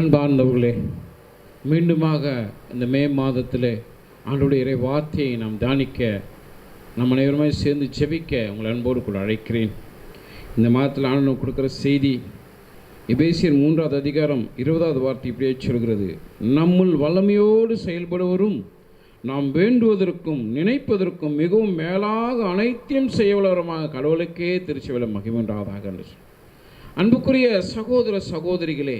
அன்பார்ந்தவர்களே மீண்டுமாக இந்த மே மாதத்தில் ஆண்டுடைய இறை வார்த்தையை நாம் தியானிக்க நம் அனைவருமே சேர்ந்து செபிக்க உங்களை அன்போடு கூட அழைக்கிறேன். இந்த மாதத்தில் ஆண்டு கொடுக்குற செய்தி எபேசியர் மூன்றாவது அதிகாரம் இருபதாவது வார்த்தை இப்படியே சொல்கிறது. நம்முள் வல்லமையோடு செயல்படுவரும் நாம் வேண்டுவதற்கும் நினைப்பதற்கும் மிகவும் மேலாக அனைத்தையும் செய்யவளவரமாக கடவுளுக்கே திருச்சிவில மகிமன்றாதாக என்று அன்புக்குரிய சகோதர சகோதரிகளே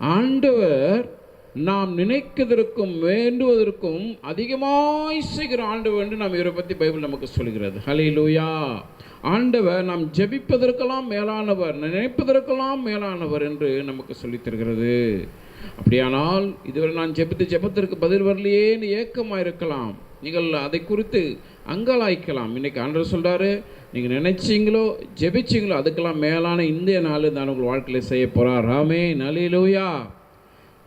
ஆண்டவர் நாம் நினைக்கிறதற்கும் வேண்டுவதற்கும் அதிகமாய் செய்கிற ஆண்டவர் என்று நாம் இவரை பற்றி பைபிள் நமக்கு சொல்கிறது. லூயா ஆண்டவர் நாம் ஜெபிப்பதற்கெல்லாம் மேலானவர் நினைப்பதற்கெல்லாம் மேலானவர் என்று நமக்கு சொல்லித்தருகிறது அப்படியானால் இதுவரை நான் ஜெபித்து ஜெபத்திற்கு பதில் வரலையேன்னு ஏக்கமாக இருக்கலாம் நீங்கள் அதை குறித்து அங்கலாய்க்கலாம். இன்றைக்கி ஆண்டர் சொல்கிறாரு நீங்கள் நினைச்சிங்களோ ஜெபிச்சீங்களோ அதுக்கெல்லாம் மேலான இந்திய நாள் தான் உங்கள் வாழ்க்கையில் செய்ய போகிறார் ராமே நலிலூயா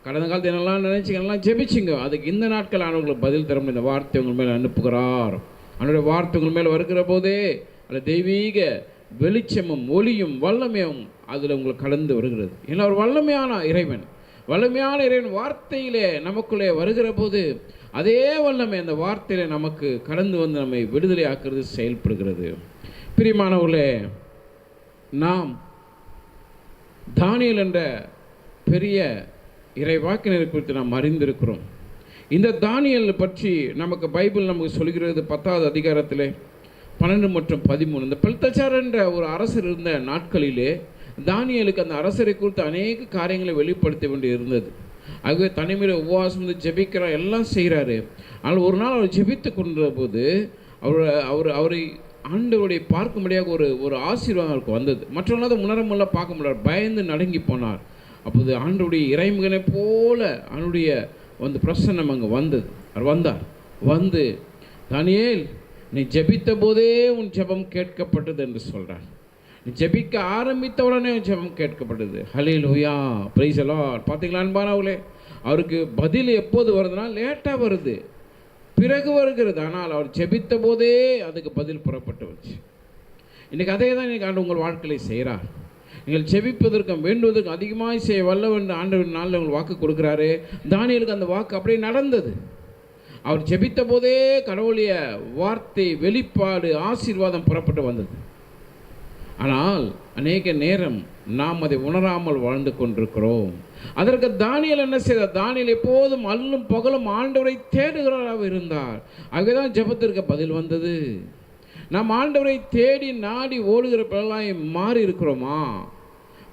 கடந்த காலத்து என்னெல்லாம் நினைச்சீங்க எல்லாம் ஜெபிச்சிங்க அதுக்கு இந்த நாட்கள் ஆனவங்களுக்கு பதில் தரும். இந்த வார்த்தை உங்கள் மேலே அனுப்புகிறார். அவனுடைய வார்த்தை உங்கள் மேலே வருகிற போதே அந்த தெய்வீக வெளிச்சமும் ஒளியும் வல்லமையும் அதில் உங்களுக்கு கலந்து வருகிறது. ஏன்னா ஒரு வல்லமையான இறைவன். வல்லமையான இறைவன் வார்த்தையிலே நமக்குள்ளே வருகிற போது அதே வல்லமை அந்த வார்த்தையில் நமக்கு கடந்து வந்து நம்மை விடுதலை ஆக்கிறது செயல்படுகிறது. பிரியமானவர்களே நாம் தானியல் என்ற பெரிய இறைவாக்கினர் குறித்து நாம் அறிந்திருக்கிறோம். இந்த தானியல் பற்றி நமக்கு பைபிள் நமக்கு சொல்கிறது பத்தாவது அதிகாரத்திலே பன்னெண்டு மற்றும் பதிமூணு. இந்த பெல்தச்சார் என்ற ஒரு அரசர் இருந்த நாட்களிலே தானியலுக்கு அந்த அரசரை குறித்து அநேக காரியங்களை வெளிப்படுத்த வேண்டி இருந்தது அதுவே தனிமையில் உபவாசம் வந்து ஜெபிக்கிறார் எல்லாம் செய்கிறாரு ஆனால் ஒரு நாள் அவர் ஜெபித்து கொண்ட போது அவர் அவர் அவரை ஆண்டவருடைய பார்க்கும்படியாக ஒரு ஒரு ஆசீர்வாதம் அவருக்கு வந்தது. மற்றவங்களால் அதை உணர முடியல பார்க்க முடியாது பயந்து நடுங்கி போனார். அப்போது ஆண்டவுடைய இறைமகனை போல அவனுடைய வந்து பிரசன்னம் அங்கே வந்தது. அவர் வந்தார். வந்து தானியேல் நீ ஜெபித்த போதே உன் ஜெபம் கேட்கப்பட்டது என்று சொல்கிறார் ஜெபிக்க ஆரம்பித்த உடனே ஜெபம் கேட்கப்பட்டது. ஹலில் ஹுயா பிரைஸ் எல்லாம் பார்த்தீங்களா அன்பானவங்களே அவருக்கு பதில் எப்போது வருதுன்னா லேட்டாக வருது. பிறகு வருகிறது. ஆனால் அவர் ஜெபித்த போதே அதுக்கு பதில் புறப்பட்டு வச்சு இன்றைக்கி அதே தான் இன்றைக்கி ஆண்டு உங்கள் வாழ்க்கையை செய்கிறார் நீங்கள் ஜெபிப்பதற்கும் வேண்டுவதற்கும் அதிகமாக செய்ய வல்லவென்று ஆண்டவன் நாளில் உங்களுக்கு வாக்கு கொடுக்குறாரு. தானியலுக்கு அந்த வாக்கு அப்படியே நடந்தது. அவர் ஜெபித்த போதே கடவுளுடைய வார்த்தை வெளிப்பாடு ஆசீர்வாதம் புறப்பட்டு வந்தது. ஆனால் அநேக நேரம் நாம் அதை உணராமல் வாழ்ந்து கொண்டிருக்கிறோம். அதற்கு தானியல் என்ன செய்தார்? தானியல் எப்போதும் அல்லும் பகலும் ஆண்டவரை தேடுகிறவராக இருந்தார். ஆகவேதான் ஜெபத்திற்கு பதில் வந்தது. நாம் ஆண்டவரை தேடி நாடி ஓடுகிற பிள்ளைகளாய் மாறி இருக்கிறோமா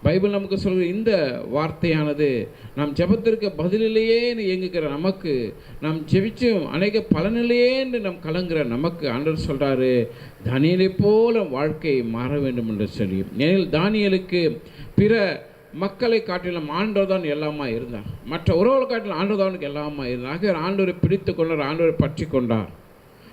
பைபிள் நமக்கு சொல்கிற இந்த வார்த்தையானது நாம் ஜெபத்திற்கு பதிலிலேயேன்னு இயங்குகிற நமக்கு நாம் ஜெபிச்சும் அநேக பலனில்லையேன்னு நாம் கலங்குற நமக்கு ஆண்டவர் சொல்கிறாரு தானியலை போல வாழ்க்கை மாற வேண்டும் என்று சொல்லி. ஏனில் தானியலுக்கு பிற மக்களை காட்டிலும் ஆண்டவர் தான் எல்லாமா இருந்தார். மற்ற உறவுகளை காட்டிலும் ஆண்டவர் தான் எல்லாமா இருந்தார். ஆகியோர் ஆண்டவரை பிடித்து கொண்டார் ஆண்டவரை பற்றி கொண்டார்.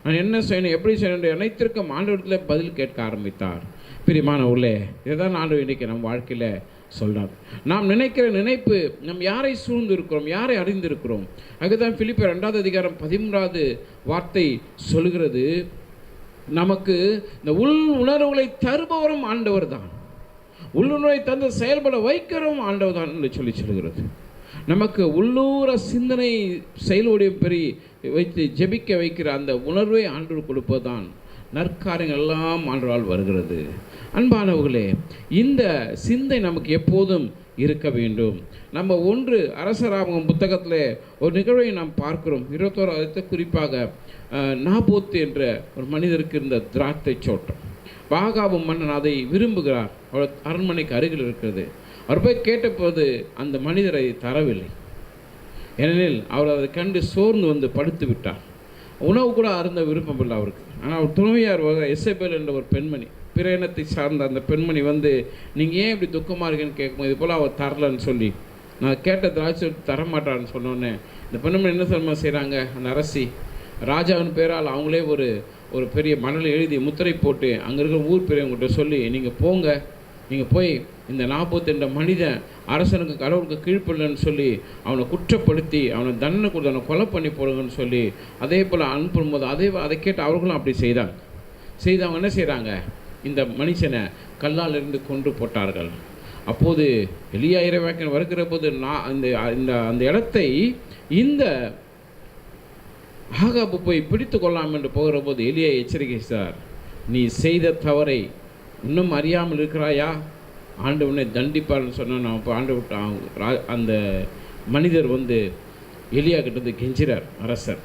நான் என்ன செய்யணும் எப்படி செய்யணும் என்று அனைத்திற்கும் ஆண்டவரத்தில் பதில் கேட்க ஆரம்பித்தார். பிரியமான உள்ளே இதுதான் ஆண்டவர் இன்றைக்கி நம் வாழ்க்கையில் சொல்கிறார் நாம் நினைக்கிற நினைப்பு நம் யாரை சூழ்ந்து இருக்கிறோம் யாரை அறிந்திருக்கிறோம்? அங்குதான் பிலிப்பர் ரெண்டாவது அதிகாரம் பதிமூன்றாவது வார்த்தை சொல்கிறது நமக்கு இந்த உள் உணர்வுகளை தருபவரும் ஆண்டவர் தான் உள்ளுணர்வை தந்து செயல்பட வைக்கிறோம் ஆண்டவர் தான் என்று சொல்லி சொல்கிறது நமக்கு உள்ளூர சிந்தனை செயலோடைய பெரிய வைத்து ஜெபிக்க வைக்கிற அந்த உணர்வை ஆண்டு கொடுப்பதுதான் நற்காரியங்கள் எல்லாம் ஆண்டவால் வருகிறது. அன்பானவர்களே இந்த சிந்தை நமக்கு எப்போதும் இருக்க வேண்டும். நம்ம ஒன்று அரசராமகம் புத்தகத்தில் ஒரு நிகழ்வை நாம் பார்க்கிறோம். இருபத்தோராவது குறிப்பாக நாபோத்து என்ற ஒரு மனிதருக்கு இருந்த திராட்சை சோட்டம் பாகாவும் மன்னன் அதை விரும்புகிறார். அவர் அரண்மனைக்கு அருகில் இருக்கிறது. அவர் போய் கேட்டபோது அந்த மனிதரை தரவில்லை. ஏனெனில் அவர் அதை கண்டு சோர்ந்து வந்து படுத்து விட்டார். உணவு கூட அருந்த விருப்பமில்லை அவருக்கு. ஆனால் அவர் துணைவியார் வர என்ற ஒரு பெண்மணி பிற இனத்தை சார்ந்த அந்த பெண்மணி வந்து நீங்கள் ஏன் இப்படி துக்கமாக இருக்கேன்னு கேட்கும்போது இது போல் அவர் தரலன்னு சொல்லி நான் கேட்ட திராட்சை தரமாட்டான்னு சொன்னோன்னே இந்த பெண்மணி என்ன சொல்லுமா செய்கிறாங்க அந்த அரசி ராஜாவின் பேரால் அவங்களே ஒரு ஒரு பெரிய மணல் எழுதி முத்திரை போட்டு அங்கே இருக்கிற ஊர் பெரியவங்ககிட்ட சொல்லி நீங்கள் போங்க நீங்கள் போய் இந்த நாற்பத்தி ரெண்டு மனிதன் அரசனுக்கு கடவுளுக்கு கீழ்ப்படலன்னு சொல்லி அவனை குற்றப்படுத்தி அவனை தண்டனை கொடுத்து அவனை கொலை பண்ணி போடுங்கன்னு சொல்லி அதே போல் அனுப்பும்போது அதே அதை கேட்டு அவர்களும் அப்படி செய்தாங்க. செய்து அவங்க என்ன செய்கிறாங்க இந்த மனுஷனை கல்லால் இருந்து கொன்று போட்டார்கள். அப்போது எளியா இறைவாக்கன் வருகிற போது நான் இந்த இந்த அந்த இடத்தை இந்த ஆகாபு போய் பிடித்து கொள்ளலாம் என்று போகிற போது எளியா எச்சரிக்கை சார் நீ செய்த தவறை இன்னும் அறியாமல் இருக்கிறாயா? ஆண்டு உன்னை தண்டிப்பார்னு சொன்னால் நான் அப்போ ஆண்டு விட்டான் ரா- அந்த மனிதர் வந்து எலியா கிட்டது கெஞ்சிறார் அரசர்.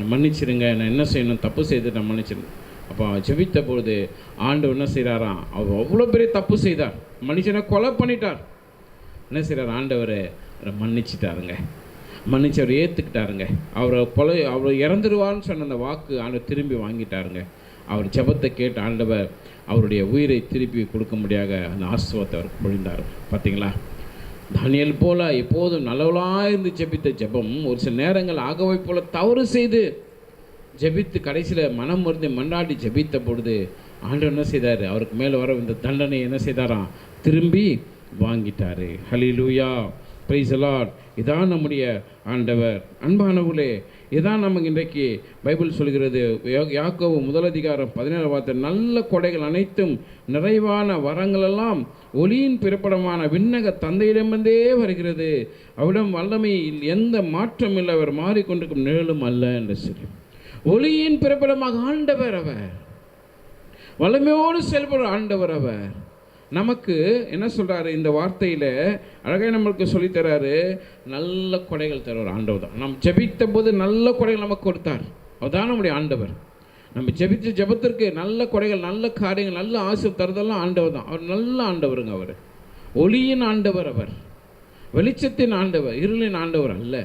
மன்னிச்சிருங்க மன்னிச்சிடுங்க நான் என்ன செய்யணும்? தப்பு செய்து நான் மன்னிச்சிடுங்க அப்போ அவன் ஜெபித்த பொழுது ஆண்டு என்ன செய்கிறாராம் அவர் அவ்வளோ பெரிய தப்பு செய்தார். மனுஷனை கொலை பண்ணிட்டார். என்ன செய்கிறார் ஆண்டவர் அவரை மன்னிச்சிட்டாருங்க. மன்னிச்சு அவர் ஏற்றுக்கிட்டாருங்க அவரை கொலை அவர் இறந்துருவார்னு சொன்ன அந்த வாக்கு ஆண்டவர் திரும்பி வாங்கிட்டாருங்க. அவர் ஜெபத்தை கேட்டு ஆண்டவர் அவருடைய உயிரை திருப்பி கொடுக்க முடியாத அந்த ஆசுவத்தை அவர் பொழிந்தார். பார்த்தீங்களா? தானியல் போல எப்போதும் நல்லவளாக இருந்து ஜெபித்த ஜெபம் ஒரு சில நேரங்கள் ஆகவை போல தவறு செய்து ஜெபித்து கடைசியில் மனம் மருந்து மன்றாடி ஜெபித்த பொழுது ஆண்டு என்ன செய்தார்? அவருக்கு மேலே வர இந்த தண்டனை என்ன செய்தாராம்? திரும்பி வாங்கிட்டாரு. ஹலிலூயா லூயா லார்ட் இதான் நம்முடைய ஆண்டவர். அன்பானவர்களே இதான் நமக்கு இன்றைக்கு பைபிள் சொல்கிறது. யா- யாக்கோபு முதல் அதிகாரம் பதினேழு வார்த்தை நல்ல கொடைகள் அனைத்தும் நிறைவான வரங்களெல்லாம் ஒளியின் பிறப்படமான விண்ணக தந்தையிடமிருந்தே வருகிறது. அவிடம் வல்லமையில் எந்த மாற்றம் இல்லை. அவர் மாறிக்கொண்டிருக்கும் நிழலும் அல்ல என்று சொல்லி. ஒளியின் பிறப்பிடமாக ஆண்டவர் அவர். வல்லமையோடு செயல்படும் ஆண்டவர் அவர். நமக்கு என்ன சொல்கிறாரு இந்த வார்த்தையில் அழகாக நம்மளுக்கு சொல்லித்தராரு நல்ல கொடைகள் தருவார் ஆண்டவர் தான். நாம் ஜெபித்த போது நல்ல கொடைகள் நமக்கு கொடுத்தார். அவர்தான் நம்முடைய ஆண்டவர். நம்ம ஜெபித்த ஜெபத்திற்கு நல்ல கொடைகள் நல்ல காரியங்கள் நல்ல ஆசை தருதெல்லாம் ஆண்டவர் தான். அவர் நல்ல ஆண்டவருங்க அவர். ஒளியின் ஆண்டவர் அவர். வெளிச்சத்தின் ஆண்டவர் இருளின் ஆண்டவர் அல்ல.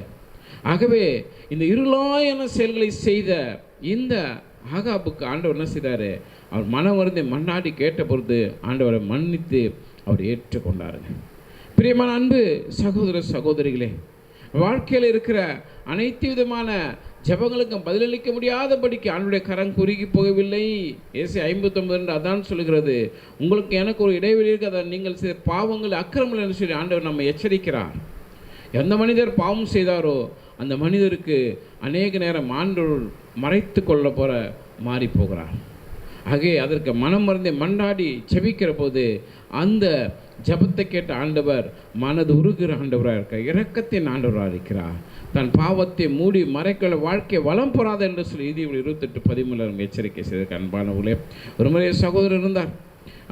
ஆகவே இந்த இருளாயன செயல்களை செய்த இந்த ஆகாபுக்கு ஆண்டவர் என்ன செய்தார்? அவர் மனம் வருந்தி மண்ணாடி கேட்ட பொறுத்து ஆண்டவரை மன்னித்து அவர் ஏற்றுக்கொண்டாருங்க. பிரியமான அன்பு சகோதர சகோதரிகளே வாழ்க்கையில் இருக்கிற அனைத்து விதமான ஜெபங்களுக்கும் பதிலளிக்க முடியாதபடிக்கு அவனுடைய கரம் குறுகி போகவில்லை. ஏசி ஐம்பத்தொம்பது என்று அதான் சொல்கிறது உங்களுக்கு எனக்கு ஒரு இடைவெளி இருக்கு அதை நீங்கள் செய்த பாவங்கள் அக்கிரமங்கள் என்று சொல்லி ஆண்டவர் நம்ம எச்சரிக்கிறார். எந்த மனிதர் பாவம் செய்தாரோ அந்த மனிதருக்கு அநேக நேரம் ஆண்டவர் மறைத்து கொள்ள போகிற மாறி போகிறார். ஆகவே அதற்கு மனம் மறந்து மண்டாடி செபிக்கிற போது அந்த ஜபத்தை கேட்ட ஆண்டவர் மனது உருகிற ஆண்டவராக இருக்க இரக்கத்தின் ஆண்டவராக இருக்கிறார். தன் பாவத்தை மூடி மறைக்கல வாழ்க்கை வளம் பெறாது என்று சொல்லி இது இருபத்தெட்டு பதிமூணு எச்சரிக்கை செய்திருக்க அன்பானவர்களே ஒரு முறை சகோதரர் இருந்தார்.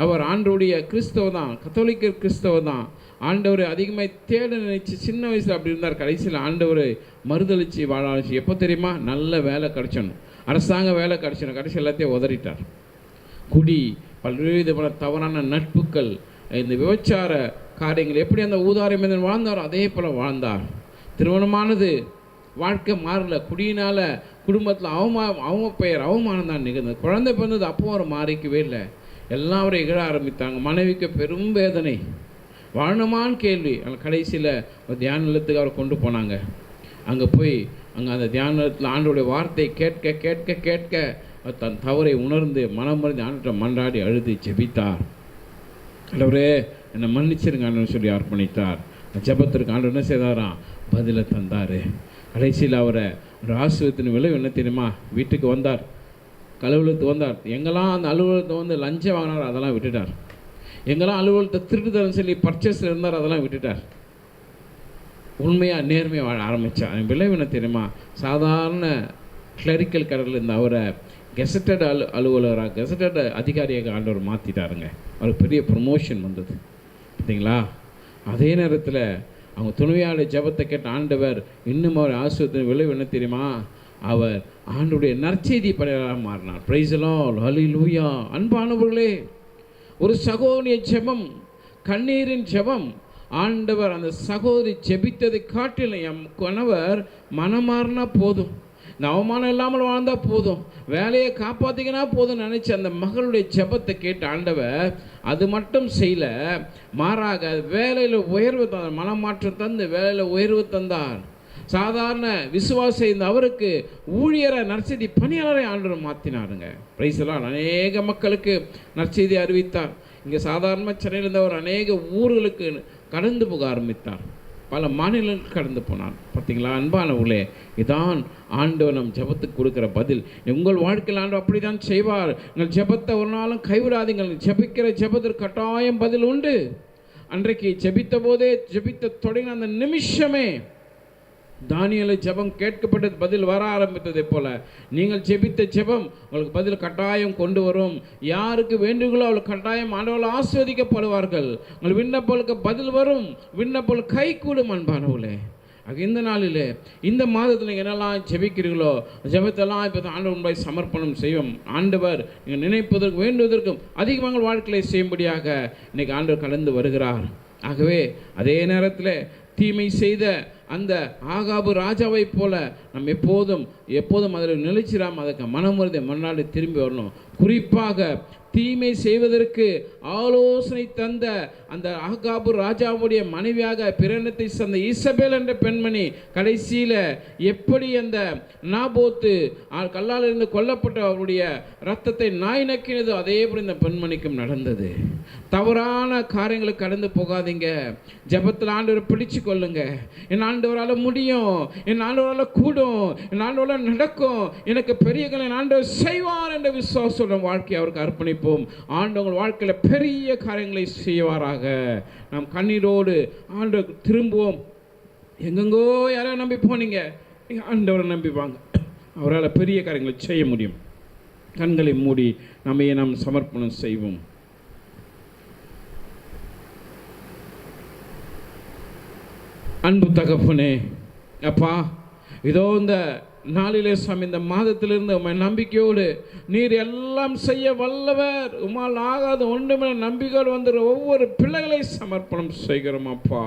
அவர் ஆண்டோடைய கிறிஸ்தவ தான் கத்தோலிக்க கிறிஸ்தவ தான். ஆண்டவரை அதிகமாக தேட நினைச்சு சின்ன வயசில் அப்படி இருந்தார். கடைசியில் ஆண்டவரை மறுதளிச்சு வாழ எப்போ தெரியுமா? நல்ல வேலை கிடைச்சணும். அரசாங்க வேலை கிடச்சிடும் கடைசி எல்லாத்தையும் உதறிட்டார். குடி பல்வேறு விதமான தவறான நட்புகள் இந்த விபச்சார காரியங்கள் எப்படி அந்த ஊதாரி மனிதன் வாழ்ந்தாரோ அதே போல் வாழ்ந்தார். திருமணமானது வாழ்க்கை மாறல குடியினால் குடும்பத்தில் அவமா அவங்க பெயர் அவமானம் தான் நிகழ்ந்தது. குழந்தை பிறந்தது அப்போ அவர் மாறிக்கவே இல்லை. எல்லாம் அவரை இகழ ஆரம்பித்தாங்க. மனைவிக்கு பெரும் வேதனை. வாழணுமான்னு கேள்வி. ஆனால் கடைசியில் ஒரு தியான நிலத்துக்கு அவரை கொண்டு போனாங்க. அங்கே போய் அங்கே அந்த தியானத்தில் ஆண்டோடைய வார்த்தையை கேட்க கேட்க கேட்க தன் தவறை உணர்ந்து மனம் மறந்து ஆண்ட மன்றாடி அழுது ஜெபித்தார். கடவுரே என்னை மன்னிச்சிருங்க ஆண்டவர்னு சொல்லி அர்ப்பணித்தார். அந்த ஜெபத்திற்கு என்ன செய்தாராம்? பதிலை தந்தார். கடைசியில் அவரை ஒரு ஆசிரியத்தின் விளைவு என்ன தெரியுமா? வீட்டுக்கு வந்தார். அலுவலகத்துக்கு வந்தார். எங்கெல்லாம் அந்த அலுவலகத்தை வந்து லஞ்சம் வாங்கினார் அதெல்லாம் விட்டுட்டார். எங்கெல்லாம் அலுவலகத்தை திருட்டுதரம் சொல்லி பர்ச்சேஸில் இருந்தார் அதெல்லாம் விட்டுட்டார். உண்மையாக நேர்மையாக வாழ ஆரம்பித்தான் அதன் விளைவு என்ன தெரியுமா? சாதாரண கிளரிக்கல் கடலில் இருந்த அவரை கெசட்டட் அலு அலுவலராக கெசட்டட் அதிகாரியாக ஆண்டவர் மாற்றிட்டாருங்க அவருக்கு பெரிய ப்ரொமோஷன் வந்தது. பார்த்தீங்களா அதே நேரத்தில் அவங்க துணையாளர் ஜெபத்தை கேட்ட ஆண்டவர் இன்னும் அவர் ஆசிரியத்தின் விளைவு என்ன தெரியுமா? அவர் ஆண்டுடைய நற்செய்தி பணியாளராக மாறினார். பிரைசலால் அலி லூயா அன்பானவர்களே ஒரு சகோனிய ஜபம் கண்ணீரின் ஜபம் ஆண்டவர் அந்த சகோதரி ஜெபித்ததை காட்டிலும் என் கணவர் மனமாறினா போதும். இந்த அவமானம் இல்லாமல் வாழ்ந்தால் போதும். வேலையை காப்பாற்றிக்கினா போதும் நினச்சி அந்த மகளுடைய ஜெபத்தை கேட்ட ஆண்டவர் அது மட்டும் செய்யல மாறாக வேலையில் உயர்வு தந்தார். மனமாற்றம் தந்து வேலையில் உயர்வு தந்தார். சாதாரண விசுவாசம் இந்த அவருக்கு ஊழியரை நற்செய்தி பணியாளரை ஆண்டவர் மாற்றினாருங்க பிரைஸ்லாம் அநேக மக்களுக்கு நற்செய்தி அறிவித்தார். இங்கே சாதாரண சென்னையில் இருந்தவர் அநேக ஊர்களுக்கு கடந்து போக ஆரம்பித்தார். பல மாநிலங்கள் கடந்து போனார் பார்த்தீங்களா? அன்பானவர்களே இதான் ஆண்டவர் நம் ஜெபத்துக்கு கொடுக்குற பதில். உங்கள் வாழ்க்கையில் ஆண்டு அப்படி தான் செய்வார். உங்கள் ஜெபத்தை ஒரு நாளும் கைவிடாதீங்கள் ஜெபிக்கிற ஜெபத்திற்கு கட்டாயம் பதில் உண்டு. அன்றைக்கு ஜெபித்த போதே ஜெபித்த தொடங்கின அந்த நிமிஷமே தானியலை ஜெபம் கேட்கப்பட்டது பதில் வர ஆரம்பித்ததை போல. நீங்கள் ஜெபித்த ஜெபம் உங்களுக்கு பதில் கட்டாயம் கொண்டு வரும். யாருக்கு வேண்டுகளோ அவளுக்கு கட்டாயம் ஆண்டவர்கள் ஆஸ்வதிக்கப்படுவார்கள் உங்கள் விண்ணப்பலுக்கு பதில் வரும். விண்ணப்பல் கை கூடும் அன்பானவளே ஆக இந்த நாளிலே இந்த மாதத்தில் நீங்கள் என்னெல்லாம் ஜெபிக்கிறீர்களோ ஜெபத்தெல்லாம் இப்போ ஆண்டவர் முன்பாய் சமர்ப்பணம் செய்வோம் ஆண்டவர் நீங்கள் நினைப்பதற்கும் வேண்டுவதற்கும் அதிகமாக வாழ்க்கையை செய்யும்படியாக இன்றைக்கி ஆண்டவர் கலந்து வருகிறார். ஆகவே அதே நேரத்தில் தீமை செய்த அந்த ஆகாபு ராஜாவைப் போல நம்ம எப்போதும் எப்போதும் அதில் நிலைச்சிடாமல் அதுக்கு மனமுறுதி மறுநாள் திரும்பி வரணும். குறிப்பாக தீமை செய்வதற்கு ஆலோசனை தந்த அந்த ஆகாபு ராஜாவுடைய மனைவியாக பிறனத்தை சந்த இசபேல் என்ற பெண்மணி கடைசியில் எப்படி அந்த நாபோத்து கல்லால் இருந்து கொல்லப்பட்ட அவருடைய ரத்தத்தை நாய் நக்கினதோ அதே போல் இந்த பெண்மணிக்கும் நடந்தது. தவறான காரியங்களை கடந்து போகாதீங்க. ஜெபத்தில் ஆண்டவரை பிடிச்சு கொள்ளுங்க. என் ஆண்டவரால் முடியும். என் ஆண்டவரால் கூடும். என் ஆண்டவரால் நடக்கும். எனக்கு பெரிய என் ஆண்டவர் செய்வார் என்ற விசுவாசம் வாழ்க்கையை அவருக்கு அர்ப்பணிப்போம். ஆண்டவங்க வாழ்க்கையில் பெரிய காரியங்களை செய்வாராக. நாம் கண்ணீரோடு ஆண்டு திரும்புவோம். எங்கெங்கோ யாராவது நம்பி போனீங்க. நீங்கள் ஆண்டவரை நம்பி வாங்க. அவரால் பெரிய காரியங்களை செய்ய முடியும். கண்களை மூடி நம்மையே நாம் சமர்ப்பணம் செய்வோம். அன்பு தகப்பனே அப்பா இதோ இந்த நாளிலே சாமி இந்த மாதத்திலிருந்து உம்மை நம்பிக்கையோடு நீர் எல்லாம் செய்ய வல்லவர். உமால் ஆகாத ஒன்றுமே நம்பிக்கையோடு வந்துடுற ஒவ்வொரு பிள்ளைகளை சமர்ப்பணம் செய்கிறோம் அப்பா.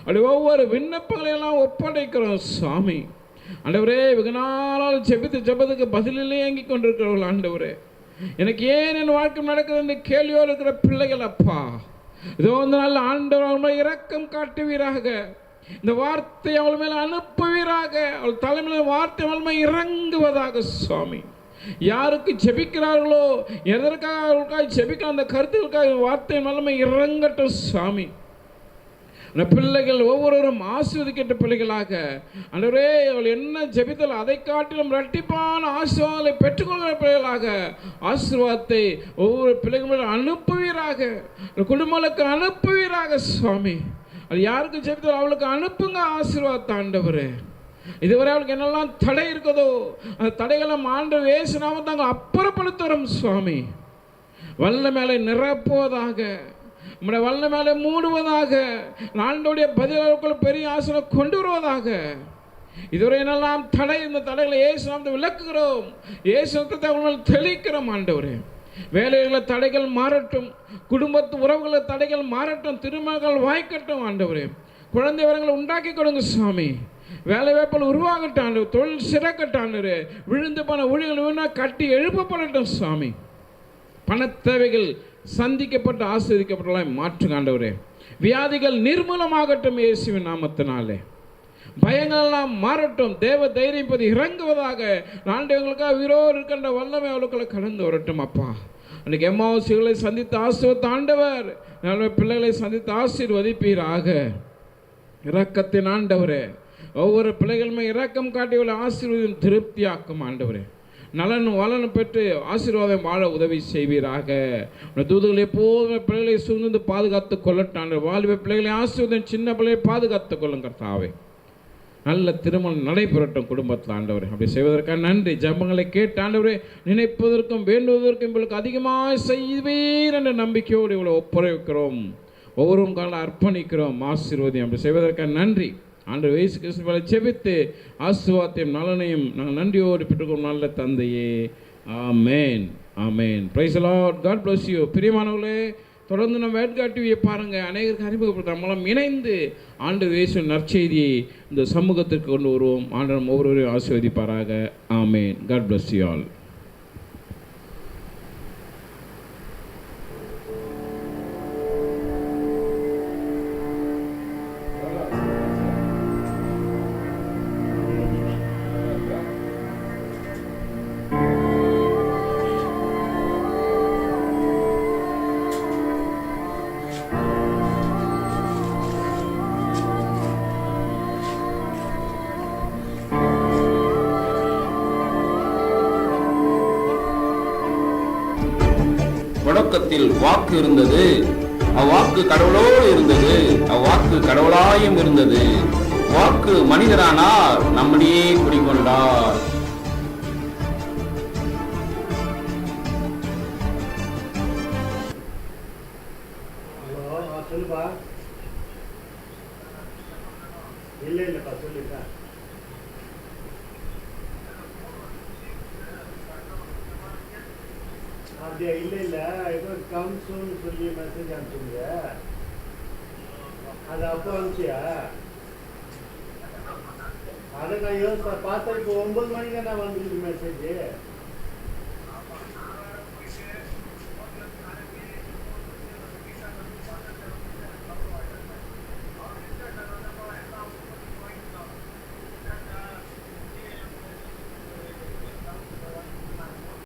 அப்படி ஒவ்வொரு விண்ணப்பங்களை எல்லாம் ஒப்படைக்கிறோம் சாமி. ஆண்டவரே வெகு நாளால் ஜெபித்து ஜெபத்துக்கு பதிலிலே இயங்கி கொண்டிருக்கிறவர்கள் ஆண்டவரே. எனக்கு ஏன் என் வாழ்க்கை நடக்குது என்று கேள்வியோடு இருக்கிற பிள்ளைகள் அப்பா. இதோ இந்த நாள் ஆண்டவர் அவங்களை இரக்கம் காட்டுவீராக. இந்த வார்த்தை அவள் மேல அனுப்புவீராக. அவள் தலைமையில் வார்த்தை அவள் மேல் இறங்குவதாக சுவாமி. யாருக்கு ஜெபிக்கிறார்களோ எதற்காக அவர்களுக்காக செபிக்கிற அந்த கருத்துக்களுக்காக வார்த்தை மேலுமே இறங்கட்டும் சுவாமி. அந்த பிள்ளைகள் ஒவ்வொருவரும் ஆசிர்வதிக்கின்ற பிள்ளைகளாக. அன்றவரே அவள் என்ன ஜெபித்தால் அதை காட்டிலும் இரட்டிப்பான ஆசீர்வாதங்களை பெற்றுக்கொள்கிற பிள்ளைகளாக. ஆசீர்வாதத்தை ஒவ்வொரு பிள்ளைகளும் அனுப்புவீராக. குடும்பங்களுக்கு அனுப்புவீராக சுவாமி. அது யாருக்கு ஜெபித்தாலும் அவளுக்கு அனுப்புங்க ஆசீர்வாதத்தை ஆண்டவர் இதுவரை அவளுக்கு என்னெல்லாம் தடை இருக்குதோ அந்த தடைகளை ஆண்டு வேசினாம தாங்க அப்புறப்படுத்துறோம் சுவாமி. வல்ல மேலே நிரப்புவதாக நம்முடைய வல்ல மேலே மூடுவதாக ஆண்டோடைய பதிலுக்குள் பெரிய ஆசனம் கொண்டு வருவதாக. இதுவரை என்னெல்லாம் தடை இந்த தடைகளை ஏசு நாம் விளக்குகிறோம். ஏசு ரத்தத்தை தெளிக்கிறோம் ஆண்டவரே. வேலைகளை தடைகள் மாறட்டும் குடும்பத்து உறவுகளை தடைகள் மாறட்டும் திருமணங்கள் வாய்க்கட்டும் ஆண்டவரே. குழந்தை வரங்களை உண்டாக்கி கொடுங்க சுவாமி வேலை வாய்ப்பில் உருவாகட்டும் ஆண்டவர். தொழில் சிறக்கட்டும் விழுந்து போன ஊழியர்கள் வேணா கட்டி எழுப்பப்படட்டும் சுவாமி பணத்தேவைகள் சந்திக்கப்பட்டு ஆசிரியக்கப்பட்டலாம் மாற்றுங்க ஆண்டவரே. வியாதிகள் நிர்மூலமாகட்டும் இயேசுவின் நாமத்தினாலே. பயங்களெல்லாம் மாறட்டும். தேவ தைரியம் பதி இறங்குவதாக. ஆண்டவங்களுக்காக உயிரோடு இருக்கின்ற வல்லமை அவளுக்குள்ள கடந்து வரட்டும் அப்பா. அன்றைக்கு எம்மாவசிகளை சந்தித்து ஆசிர்வத்த ஆண்டவர் நல்ல பிள்ளைகளை சந்தித்து ஆசீர்வதிப்பீராக. இரக்கத்தின் ஆண்டவரே ஒவ்வொரு பிள்ளைகளுமே இரக்கம் காட்டியுள்ள ஆசீர்வாதம் திருப்தியாக்கும் ஆண்டவரே. நலன் வளன் பெற்று ஆசீர்வாதம் வாழ உதவி செய்வீராக. தூதுகள் எப்போதுமே பிள்ளைகளை சூழ்ந்து பாதுகாத்து கொள்ளட்டான் வாழ்வை பிள்ளைகளை ஆசீர்வாதம் சின்ன பிள்ளையை பாதுகாத்து கொள்ளும் கர்த்தாவே. நல்ல திருமணம் நடைபெறட்டும் குடும்பத்தில் ஆண்டவர். அப்படி செய்வதற்காக நன்றி. ஜபங்களை கேட்டு ஆண்டவரே நினைப்பதற்கும் வேண்டுவதற்கும் உங்களுக்கு அதிகமாக செய்வீர் என்ற நம்பிக்கையோடு இவ்வளோ ஒப்புரைக்கிறோம் ஒவ்வொரு காலம் அர்ப்பணிக்கிறோம். ஆசீர்வதி அப்படி செய்வதற்காக நன்றி. ஆண்டு வயசு கிருஷ்ண செபித்து ஆசீர்வாதத்தையும் நலனையும் நாங்கள் நன்றியோடு பெற்றுக்கோம் நல்ல தந்தையே. Amen. Amen. Praise Lord God bless you பிரியமானவர்களே தொடர்ந்து நம்ம வேட்கா டிவியை பாருங்கள். அநேகருக்கு அறிமுகப்படுத்த மூலம் இணைந்து ஆண்டு வேசு நற்செய்தியை இந்த சமூகத்திற்கு கொண்டு வருவோம். ஆண்டு நம்ம ஒவ்வொருவரையும் ஆசீர்வதிப்பாராக. Amen. God bless you all தொடக்கத்தில் வாக்கு இருந்தது. அவ்வாக்கு கடவுளோடு இருந்தது. அவ்வாக்கு கடவுளாயும் இருந்தது. வாக்கு மனிதரானார். நம்மிடையே குடிகொண்டார். அப்படியா? இல்லை இல்லை. ஏதோ கம்ஸுன்னு சொல்லி மெசேஜ் அனுப்பிச்சுங்க அது அப்போ அனுப்பிச்சியா அதை நான் யோசிப்பேன். பார்த்தா இப்போ ஒன்பது மணிக்கு நான் வந்துருக்கு மெசேஜ்